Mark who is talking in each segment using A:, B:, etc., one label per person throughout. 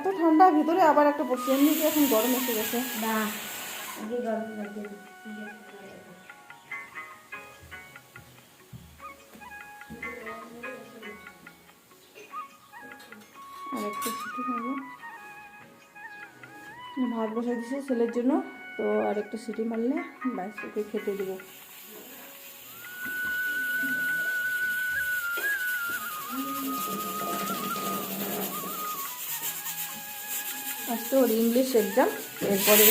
A: এত ঠান্ডা ভিতরে আবার একটা পড়ছে এমনিতে এখন গরম এসে গেছে।
B: না
A: আর একটা সিটি মারবো ভাত বসাই দিয়েছি ছেলের জন্য তো আর একটা সিটি মারলে ওকে খেতে দেবো। আজকে ওর ইংলিশ এক্সাম এরপরে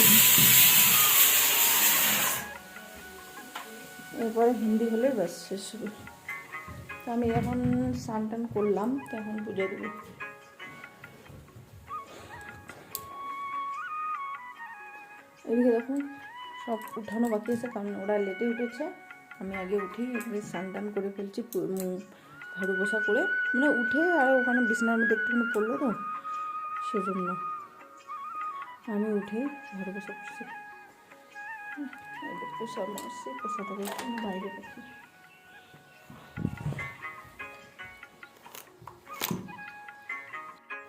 A: এরপরে হিন্দি হলে ব্যাস শেষ হবে। তো আমি এখন স্নান টান করলাম, তো এখন পুজো দেবো। এদিকে দেখুন, সব উঠানো বাকি আছে, কারণ ওরা লেটে উঠেছে। আমি আগে উঠি, এখানে স্নান টান করে ফেলছি ঝাড়ু বসা করে। মানে উঠে আর ওখানে বিছানার মধ্যে একটুখানি পড়ল তো, সেজন্য। আমি উঠে ঝাড়ু বসা এদের পোষা মারছি একটু বাইরে রাখি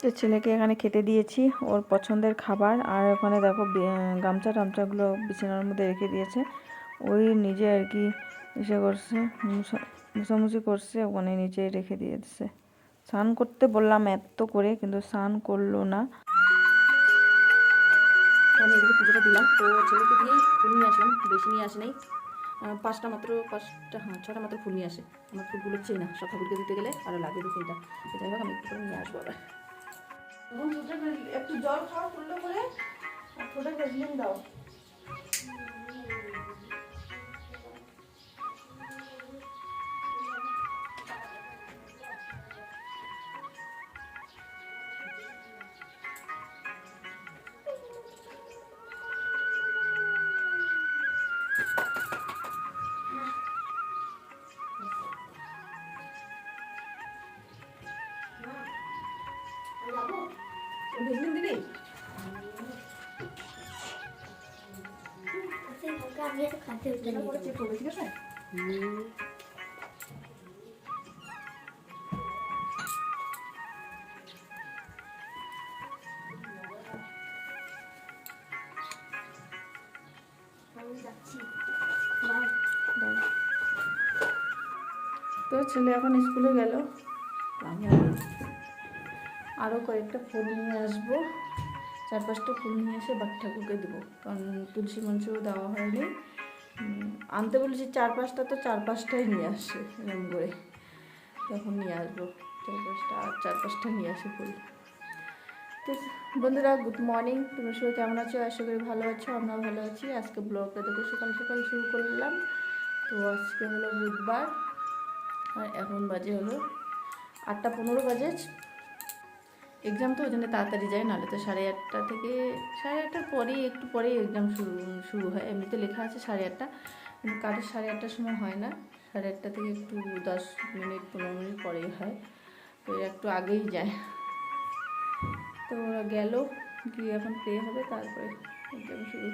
A: তো ছেলেকে এখানে খেতে দিয়েছি, ওর পছন্দের খাবার। আর ওখানে দেখো গামছা টামছাগুলো বিছানার মধ্যে রেখে দিয়েছে। ওই নিজে আর কি ইসে করছে মুছামুছি করছে, ওখানে নিচে রেখে দিয়েছে। স্নান করতে বললাম এত করে, কিন্তু স্নান করল না।
C: আমি এদিকে পুজোটা দিলাম। তো ছেলেকে দিয়েই ফুল নিয়ে আসলাম। বেশি নিয়ে আসে নাই। পাঁচটা মাত্র, পাঁচটা হ্যাঁ ছটা মাত্র ফুল নিয়ে আসে। আমার ফুলগুলো চেয়ে না। সব ঠাকুরকে দিতে গেলে আরও লাগে দু তিনটা। যাই হোক, আমি একটু নিয়ে আসব আবার।
A: একটু জল খাওয়া করল বলে দাও। তো ছেলে এখন স্কুলে গেল। আমি আর- আরও কয়েকটা ফুল নিয়ে আসব। চার পাঁচটা ফুল নিয়ে এসে বাকি ঠাকুরকে দেবো। কারণ তুলসী মঞ্চেও দেওয়া হয়নি। আনতে বলেছি চার পাঁচটা তো চার পাঁচটাই নিয়ে আসে এরকম করে। তখন নিয়ে আসব চার পাঁচটা আর চার পাঁচটা নিয়ে আসে ফুল। তো বন্ধুরা, গুড মর্নিং। তোমরা সবাই কেমন আছো? আশা করি ভালো আছো আমরা ভালো আছি। আজকে ব্লগটা দেখো, সকাল সকাল শুরু করলাম। তো আজকে হলো বুধবার, আর এখন বাজে হলো আটটা পনেরো বাজে। এক্সাম তো ওই জন্য তাড়াতাড়ি যায়, নাহলে তো সাড়ে আটটা থেকে সাড়ে আটটার পরেই, একটু পরেই এক্সাম শুরু শুরু হয়। এমনিতে লেখা আছে সাড়ে আটটা, কিন্তু কারোর সাড়ে আটটার সময় হয় না। সাড়ে আটটা থেকে একটু দশ মিনিট, পনেরো মিনিট পরেই হয়। তো একটু আগেই যায়। তো ওরা গেল, গিয়ে এখন পে হবে, তারপরে এক্সাম শুরু।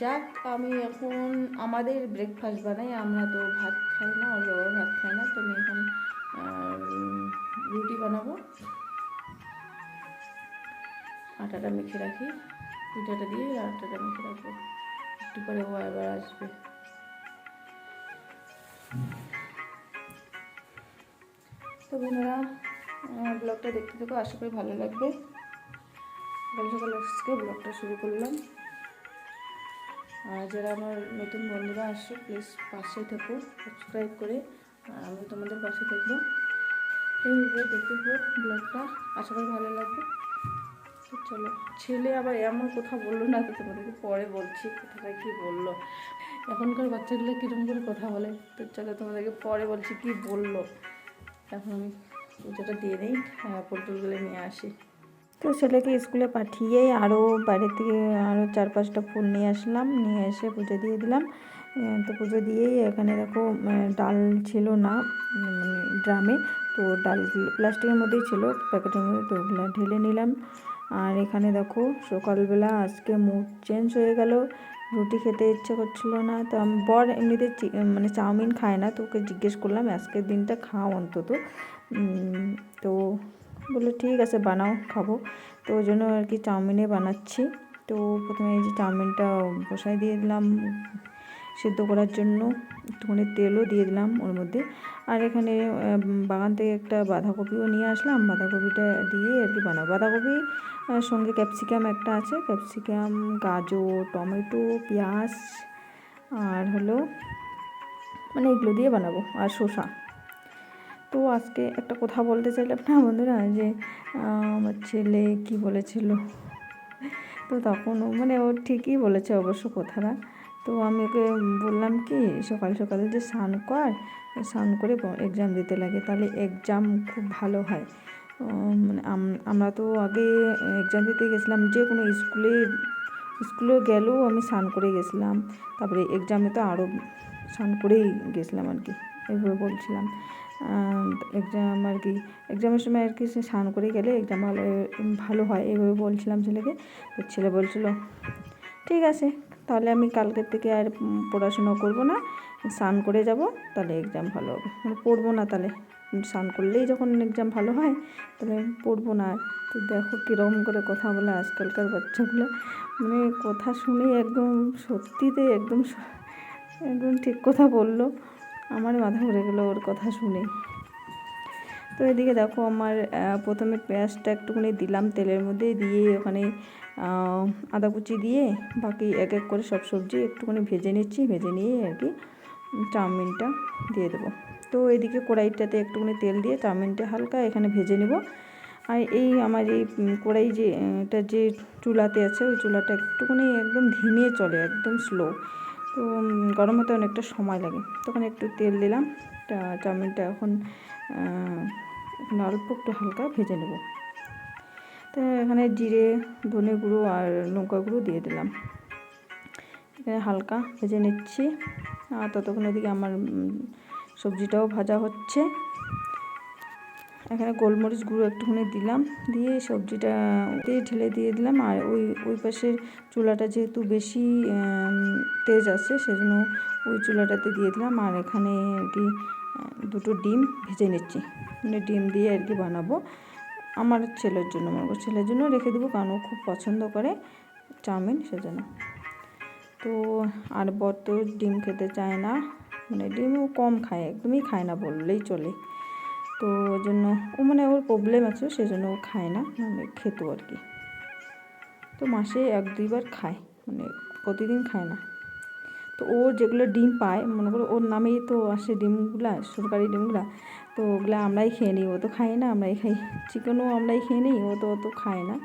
A: যাক, আমি এখন আমাদের ব্রেকফাস্ট বানাই। আমরা তো ভাত খাই না, ওর বাবা ভাত খাই না। তো আমি এখন রুটি বানাবো। আটাটা মেখে রাখি রুটিটা দিয়ে আটাটা মেখে রাখব। একটু পরে ও আবার আসবে। তো বন্ধুরা ব্লগটা দেখতে থাকো, আশা করি ভালো লাগবে। সকাল সকাল আজকে ব্লগটা শুরু করলাম। আর যারা আমার নতুন বন্ধুরা আসছে প্লিজ পাশে থাকো সাবস্ক্রাইব করে, আর আমি তোমাদের পাশে থাকব। এইভাবে দেখতে থাকো, ব্লগটা, আশা করি ভালো লাগবে। চলো। ছেলে আবার এমন কথা বলল না তো তোমাদেরকে পরে বলছি, কথাটা কি বলল? এখনকার বাচ্চাগুলো কীরকম করে কথা বলে? তো চলো তোমাদেরকে পরে বলছি কি বলল। এখন আমি পুজোটা দিয়ে নিই পটলগুলো নিয়ে আসি। তো ছেলেকে স্কুলে পাঠিয়ে আরও বাইরে থেকে আরও চার পাঁচটা ফুল নিয়ে আসলাম, নিয়ে এসে পুজো দিয়ে দিলাম। তো পুজো দিয়েই এখানে দেখো ডাল ছিল না মানে ড্রামে, তো ডালগুলো প্লাস্টিকের মধ্যেই ছিল, প্যাকেটের মধ্যে ঢেলে নিলাম। আর এখানে দেখো সকালবেলা আজকে মুড চেঞ্জ হয়ে গেল। রুটি খেতে ইচ্ছে করছিল না। তো আমি, বর এমনিতে মানে চাউমিন খায় না। তো ওকে জিজ্ঞেস করলাম, আজকের দিনটা খাও অন্তত। তো বলল, ঠিক আছে, বানাও, খাব। তো ওই জন্য আর কি চাউমিনে বানাচ্ছি। তো প্রথমে এই যে চাউমিনটা বসাই দিয়ে দিলাম। সেদ্ধ করার জন্য একটুখানি তেলও দিয়ে দিলাম ওর মধ্যে। আর এখানে বাগান থেকে একটা বাঁধাকপিও নিয়ে আসলাম। বাঁধাকপিটা দিয়ে আর কি বানাবো। বাঁধাকপি সঙ্গে ক্যাপসিকাম একটা আছে। ক্যাপসিকাম, গাজর, টমেটো, পেঁয়াজ আর হলো মানে এগুলো দিয়ে বানাবো আর শসা। তো আজকে একটা কথা বলতে চাইলাম না বন্ধুরা, যে আমার ছেলে কি বলেছিল? তো তখন মানে ও ঠিকই বলেছে অবশ্য কথাটা। তো আমি ওকে বললাম কি, সকাল সকালে যে স্নান কর, স্নান করে এক্সাম দিতে লাগে। তাহলে এক্সাম খুব ভালো হয়। মানে আমরা তো আগে এক্সাম দিতে গেছিলাম, যে কোনো স্কুলে স্কুলে গেলেও আমি স্নান করে গেছিলাম। তারপরে এক্সামে তো আরও স্নান করেই গেছিলাম আর কি, এভাবে বলছিলাম। এক্সাম আর কি এক্সামের সময় আর কি সে স্নান করে গেলে এক্সাম ভালো ভালো হয়, এভাবে বলছিলাম ছেলেকে। ছেলে বলছিল, ঠিক আছে। তাহলে আমি কালকের থেকে আর পড়াশোনা করব না, স্নান করে যাব, তাহলে এক্সাম ভালো হবে। মানে পড়ব না তাহলে, স্নান করলেই যখন এক্সাম ভালো হয়, তাহলে পড়ব না আর। তো দেখো কীরকম করে কথা বলে আজকালকার বাচ্চাগুলো। মানে কথা শুনে একদম সত্যিতে একদম একদম ঠিক কথা বলল। আমার মাথা ঘুরে গেলো ওর কথা শুনে তো এদিকে দেখো আমার প্রথমে পেঁয়াজটা একটুখানি দিলাম তেলের মধ্যে দিয়ে ওখানে আদা কুচি দিয়ে বাকি এক এক করে সব সবজি একটুখানি ভেজে নিচ্ছি, ভেজে নিয়ে আর কি চাউমিনটা দিয়ে দেবো। তো এদিকে কড়াইটাতে একটুখানি তেল দিয়ে চাউমিনটা হালকা এখানে ভেজে নেব। আর এই আমার এই কড়াই যে, এটা যে চুলাতে আছে, ওই চুলাটা একটুখানি একদম ধিমে চলে, একদম স্লো। তো গরম হতে অনেকটা সময় লাগে। তখন একটু তেল দিলাম চাউমিনটা এখন এখন অল্প একটু হালকা ভেজে নেব। তো এখানে জিরে, ধনে গুঁড়ো আর লঙ্কা গুঁড়ো দিয়ে দিলাম। এখানে হালকা ভেজে নিচ্ছি। আর ততক্ষণ ওদিকে আমার সবজিটাও ভাজা হচ্ছে। এখানে গোলমরিচ গুঁড়ো একটুখানি দিলাম। দিয়ে সবজিটা দিয়ে ঢেলে দিয়ে দিলাম। আর ওই ওই পাশের চুলাটা যেহেতু বেশি তেজ আছে, সেজন্য ওই চুলাটাতে দিয়ে দিলাম। আর এখানে আর কি দুটো ডিম ভেজে নিচ্ছি। মানে ডিম দিয়ে আর কি বানাবো। আমার ছেলের জন্য, আমার ছেলের জন্য রেখে দেবো, কারণ ও খুব পছন্দ করে চাউমিন সেজন্য। তো আর বর তো ডিম খেতে চায় না মানে ডিমও কম খায়, একদমই খায় না বললেই চলে। তো ওই জন্য, ও মানে ওর প্রবলেম আছে, সেজন্য ও খায় না মানে খেতো আর কি। তো মাসে এক দুইবার খায় মানে প্রতিদিন খায় না। তো ও যেগুলো ডিম পায় মনে করো ওর নামেই তো আসে ডিমগুলা সরকারি ডিমগুলা তো ওগুলো আমরাই খেয়ে নিই। ও তো খাই না আমরাই খাই। চিকেনও আমরাই খেয়ে নিই ও তো ও তো খায় না।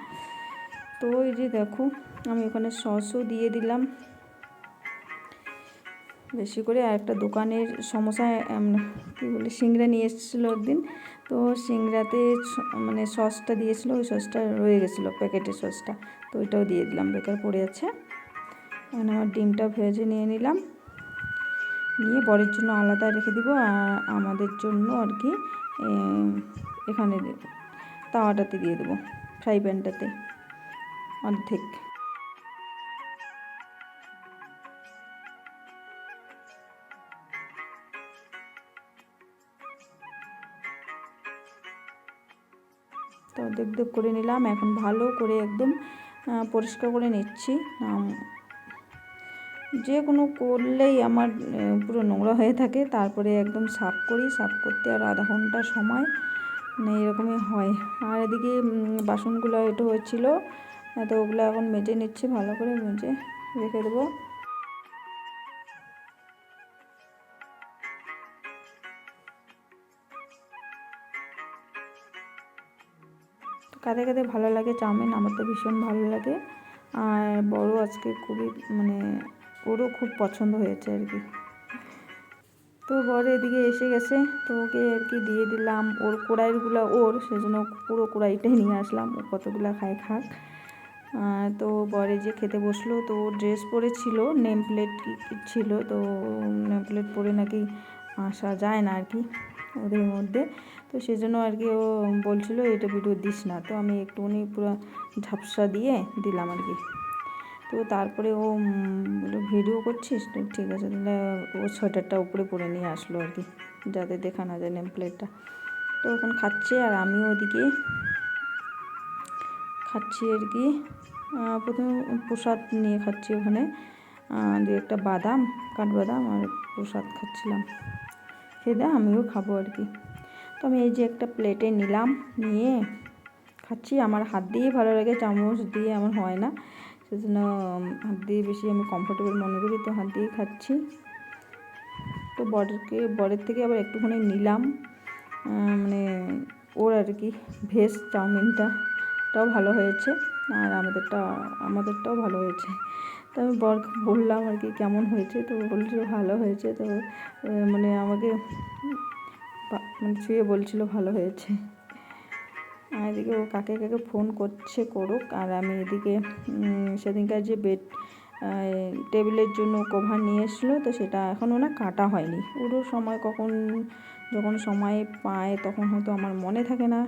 A: তো ওই যে দেখো আমি ওখানে সসও দিয়ে দিলাম। বেশি করে আর একটা দোকানের সমোসা উম, কী বলে সিংড়া নিয়ে এসেছিল একদিন। তো সিংড়াতে মানে সসটা দিয়েছিলো ওই সসটা রয়ে গেছিল প্যাকেটের সসটা তো ওইটাও দিয়ে দিলাম বেকার পড়ে আছে। এখন আমার ডিমটা ভেজে নিয়ে নিলাম। নিয়ে বরের জন্য আলাদা রেখে দিব আর আমাদের জন্য আর কি এখানে তাওয়াটাতে দিয়ে দেবো, ফ্রাই প্যানটাতে অর্ধেক। তো দেখ করে নিলাম। এখন ভালো করে একদম পরিষ্কার করে নিচ্ছি। যে কোনো করলেই আমার পুরো নোংরা হয়ে থাকে। তারপরে একদম সাফ করি, সাফ করতে আর আধা ঘণ্টা সময় এরকমই হয়। আর এদিকে বাসনগুলো একটু হচ্ছিল তো ওগুলো এখন মেজে নিচ্ছি, ভালো করে মেজে রেখে দেবো। কাঁদে কাঁদে ভালো লাগে, চাউমিন আমার তো ভীষণ ভালো লাগে। আর বড় আজকে খুবই মানে ওরও খুব পছন্দ হয়েছে আর কি। তো বড় এদিকে এসে গেছে, তো ওকে আর কি দিয়ে দিলাম। ওর কড়াইগুলো ওর, সেজন্য পুরো কড়াইটাই নিয়ে আসলাম। ও কতগুলো খায় খাক। তো বরে যে খেতে বসল, তো ড্রেস পরেছিল নেম প্লেট ছিল, তো নেম প্লেট পরে নাকি আসা যায় না আর কি ওদের মধ্যে। তো সেজন্য আর কি ও বলছিল, এটা ভিডিও দিস না। তো আমি একটুখানি পুরো ঝাপসা দিয়ে দিলাম আর কি। তো তারপরে ও বলল, ভিডিও করছিস? তো ঠিক আছে, তাহলে ও সোয়েটারটা উপরে পরে নিয়ে আসলো আর কি, যাতে দেখা না যায় নেম প্লেটটা তো এখন খাচ্ছে আর আমিও ওদিকে খাচ্ছি আর কি। প্রথমে প্রসাদ নিয়ে খাচ্ছি ওখানে দু একটা বাদাম, কাঠবাদাম আর প্রসাদ খাচ্ছিলাম। খেয়ে দেয় আমিও খাব আর কি। তো আমি এই যে একটা প্লেটে নিলাম, নিয়ে খাচ্ছি। আমার হাত দিয়েই ভালো লাগে, চামচ দিয়ে আমার হয় না। সেজন্য হাত দিয়ে বেশি আমি কমফোর্টেবল মনে করি। তো হাত দিয়েই খাচ্ছি। তো বরেরকে বরের থেকে আবার একটুখানি নিলাম। মানে ওর আর কি, ভেজ চাউমিনটা টাও ভালো হয়েছে আর আমাদেরটা, আমাদেরটাও ভালো হয়েছে। তো আমি বর বললাম আর কি, কেমন হয়েছে? তো বলছিল ভালো হয়েছে। তো মানে আমাকে মানে ছুঁয়ে বলছিল ভালো হয়েছে। আর এদিকে ও কাকে কাকে ফোন করছে করুক, আর আমি এদিকে সেদিনকার যে বেড টেবিলের জন্য কভার নিয়ে এসেছিল, তো সেটা এখনও না কাটা হয়নি। ওরও সময় কখন, যখন সময় পায় তখন হয়তো আমার মনে থাকে না।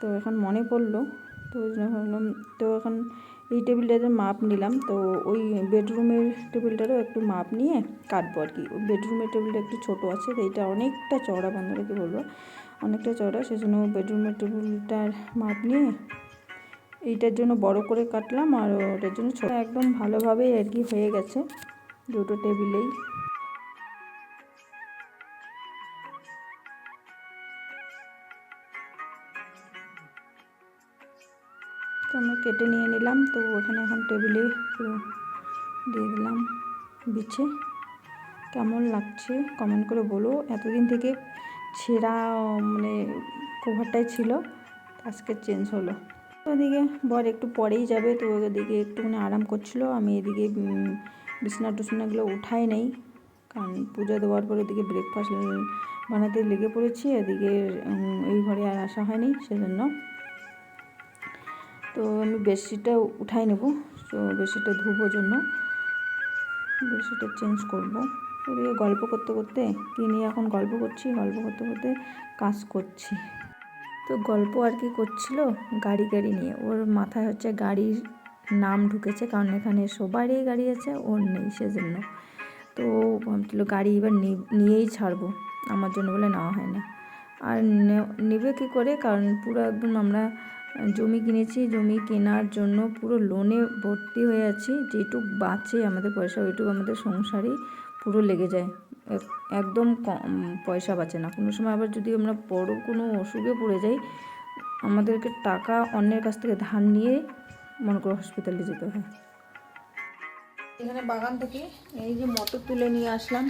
A: তো এখন মনে পড়ল, তো ভাবলাম তো এখন এই টেবিলটাতে মাপ নিলাম, তো ওই বেডরুমের টেবিলটারও একটু মাপ নিয়ে কাটবো আর কি। বেডরুমের টেবিলটা একটু ছোটো আছে, তো এইটা অনেকটা চওড়া বন্ধুরাকে বলব। অনেকটা চওড়া, সেজন্য বেডরুমের টেবিলটার মাপ নিয়ে এইটার জন্য বড় করে কাটলাম আর ওটার জন্য ছোটো। একদম ভালোভাবেই আর কি হয়ে গেছে দুটো টেবিলেই তো আমি কেটে নিয়ে নিলাম, তো ওখানে এখন টেবিলে দিয়ে দিলাম বিছে কেমন লাগছে? কমেন্ট করে বলো। এতদিন থেকে ছেঁড়া মানে কভারটাই ছিল, আজকে চেঞ্জ হলো। ওদিকে বর একটু পরেই যাবে, তো ওদিকে একটুখানি আরাম করছিল, আমি এদিকে বিছনা টুসনাগুলো উঠাই নেই, কারণ পুজো দেওয়ার পর ওদিকে ব্রেকফাস্ট বানাতে লেগে পড়েছি, এদিকে এই ঘরে আর আসা হয়নি, সেজন্য। তো আমি বেডশিটটা উঠাই নেব, তো বেডশিটটা ধুবো জন্য, বেডশিটটা চেঞ্জ করব। ওদিকে গল্প করতে করতে কী নিয়ে এখন গল্প করছি, গল্প করতে করতে কাজ করছি। তো গল্প আর কি করছিল? গাড়ি গাড়ি নিয়ে। ওর মাথায় হচ্ছে গাড়ির নাম ঢুকেছে, কারণ এখানে সবারই গাড়ি আছে, ওর নেই সেজন্য। তো ভাবছিল গাড়ি এবার নিয়েই ছাড়বো, আমার জন্য বলে নেওয়া হয় না। আর নেবে কী করে? কারণ পুরো একদম আমরা জমি কিনেছি, জমি কেনার জন্য পুরো লোনে ভর্তি হয়ে আছি, যেটুক বাঁচে আমাদের পয়সা, ওইটুকু আমাদের সংসারেই পুরো লেগে যায়। একদম কম পয়সা বাঁচে না। কোনো সময় আবার যদি আমরা বড় কোনো অসুখে পড়ে যাই, আমাদেরকে টাকা অন্যের কাছ থেকে ধার নিয়ে মনে করো হসপিটালে যেতে হয়। এখানে বাগান থেকে এই যে মটর তুলে নিয়ে আসলাম।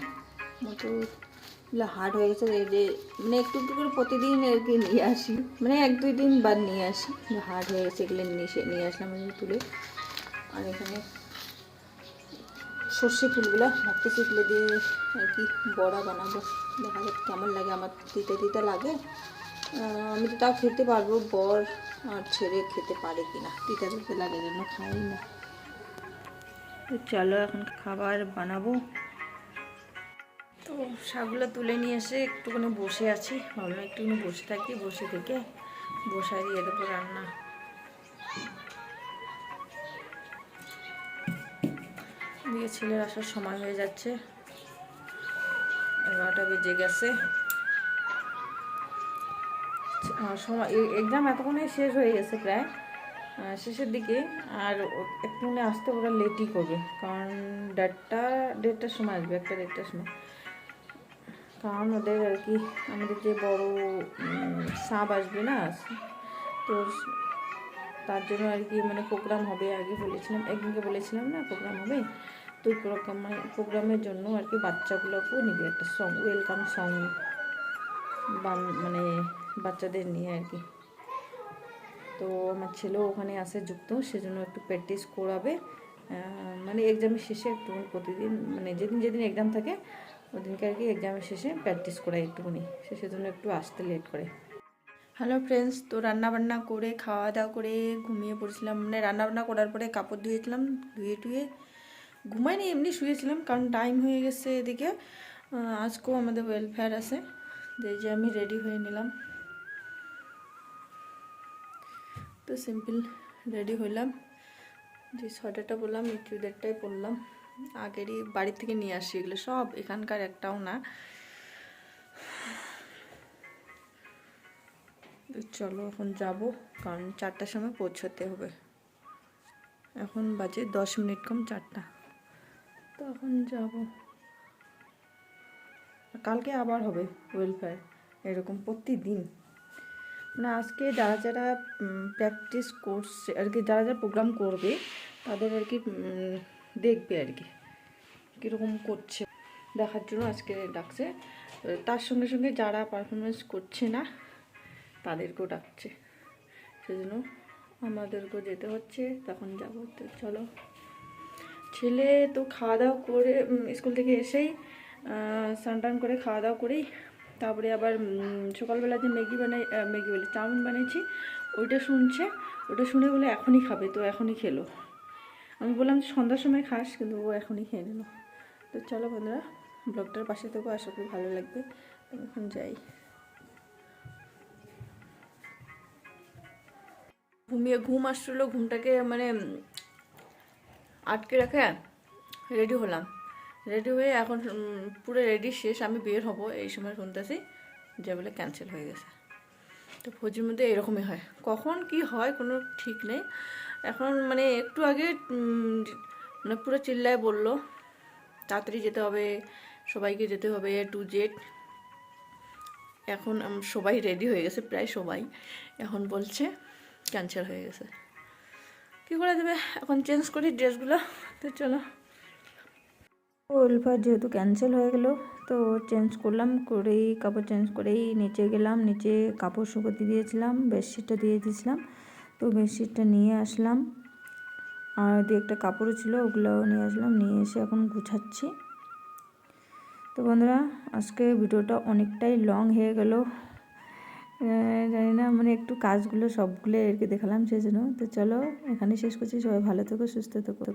A: মটরগুলো হার্ড হয়ে গেছে। এই যে মানে একটু একটু করে প্রতিদিন আর কি নিয়ে আসি। মানে এক দুই দিন বাদ নিয়ে আসি। হার্ড হয়ে গেছে, এগুলো নিয়ে নিয়ে আসলাম তুলে। আর এখানে সর্ষে ফুলগুলো ভাবতেছি এগুলো দিয়ে আর কি বড়া বানাবো। দেখা যাক কেমন লাগে, আমার তিতে তিতে লাগে। আমি তো তাও খেতে পারব, বর আর ছেড়ে খেতে পারে কি না তিতে তিতে লাগে জন্য খাই না। তো চলো এখন খাবার বানাবো। তো শাকগুলো তুলে নিয়ে এসে একটুখানি বসে আছি। ভাবলাম একটুখানি বসে থাকি, বসে থেকে বসাই দিয়ে দেবো রান্না। দিয়ে ছেলের আসার সময় হয়ে যাচ্ছে। এগারোটা বেজে গেছে। সময় এক্সাম এতক্ষণে শেষ হয়ে গেছে প্রায়। শেষের দিকে, আর একটুখানি আসতে ওরা লেটই করবে। কারণ দেড়টা, দেড়টার সময় আসবে, একটা দেড়টার সময়। কারণ ওদের আর কি, আমাদের যে বড় সাপ আসবে না, তো তার জন্য আর কি মানে প্রোগ্রাম হবে। আগে বলেছিলাম একদিনকে বলেছিলাম না প্রোগ্রাম হবে? তো প্রোগ্রাম, প্রোগ্রামের জন্য আর কি বাচ্চাগুলোকেও নিবে, একটা সং ওয়েলকাম সং মানে বাচ্চাদের নিয়ে আর কি। তো আমার ছেলেও ওখানে আসে যুক্ত, সেজন্য একটু প্র্যাকটিস করাবে। মানে এক্সামের শেষে একটু প্রতিদিন মানে যেদিন যেদিন এক্সাম থাকে, ওদিনকে আর কি এক্সামের শেষে প্র্যাকটিস করাই একটুখানি, সে সেজন্য একটু আসতে লেট করে। হ্যালো ফ্রেন্ডস তো রান্না বান্না করে, খাওয়া দাওয়া করে ঘুমিয়ে পড়েছিলাম। মানে রান্নাবান্না করার পরে কাপড় ধুয়েছিলাম, ধুয়ে টুয়ে ঘুমাইনি এমনি শুয়েছিলাম, কারণ টাইম হয়ে গেছে এদিকে। আজকেও আমাদের ওয়েলফেয়ার আছে যে আমি রেডি হয়ে নিলাম। তো সিম্পল রেডি হইলাম। যে সোয়েটারটা বললাম এই চুড়িদারটাই পরলাম। আগেরই বাড়ি থেকে নিয়ে আসি এগুলো, সব এখানকার একটাও না। চলো এখন যাব, কারণ চারটার সময় পৌঁছতে হবে। এখন বাজে দশ মিনিট কম চারটা। তো এখন যাব? কালকে আবার হবে ওয়েলফেয়ার এরকম প্রতিদিন। মানে আজকে যারা যারা প্র্যাকটিস করছে, আর কি যারা যারা প্রোগ্রাম করবে, তাদের আর কি দেখবে আর কি, কীরকম করছে। দেখার জন্য আজকে ডাকছে। তার সঙ্গে সঙ্গে যারা পারফরমেন্স করছে না, তাদেরকেও ডাকছে। সেজন্য আমাদেরকেও যেতে হচ্ছে, তখন যাব। চলো। ছেলে তো খাওয়া দাওয়া করে স্কুল থেকে এসেই স্নান করে খাওয়া দাওয়া করেই, তারপরে আবার সকালবেলা যে ম্যাগি বানাই ম্যাগি বলে, চাউমিন বানিয়েছি ওইটা শুনছে ওটা শুনে বলে এখনই খাবে, তো এখনই খেলো। আমি বললাম যে সন্ধ্যার সময় খাস কিন্তু ও এখনই খেয়ে নিল। তো চলো বন্ধুরা, ব্লগটার পাশে থেকো, আশা করি ভালো লাগবে। তো এখন যাই। ঘুমিয়ে, ঘুম আসছিল, ঘুমটাকে মানে আটকে রেখে রেডি হলাম। রেডি হয়ে এখন পুরো রেডি শেষ, আমি বের হব, এই সময় শুনতেছি যে বলে ক্যান্সেল হয়ে গেছে। তো ফৌজির মধ্যে এরকমই হয়। কখন কি হয় কোনো ঠিক নেই। এখন মানে একটু আগে মানে পুরো চিল্লায় বলল, তাড়াতাড়ি যেতে হবে, সবাইকে যেতে হবে টু জেড এখন সবাই রেডি হয়ে গেছে, প্রায় সবাই। এখন বলছে ক্যান্সেল হয়ে গেছে। কী করে দেবে? এখন চেঞ্জ করি ড্রেসগুলো তো চলো। ওলফার যেহেতু ক্যান্সেল হয়ে গেল, তো চেঞ্জ করলাম, করেই কাপড় চেঞ্জ করেই নিচে গেলাম, নিচে কাপড় শুকোতে দিয়েছিলাম, বেডশিটটা দিয়ে দিয়েছিলাম, তো বেডশিটটা নিয়ে আসলাম। আর দিয়ে একটা কাপড়ও ছিল ওগুলো নিয়ে আসলাম, নিয়ে এসে এখন গুছাচ্ছি। তো বন্ধুরা, আজকে ভিডিওটা অনেকটাই লং হয়ে গেল। জানি না মানে একটু কাজগুলো সবগুলো আর কি দেখালাম সেই জন্য তো চলো এখানে শেষ করছি। সবাই ভালো থেকো, সুস্থ থেকো।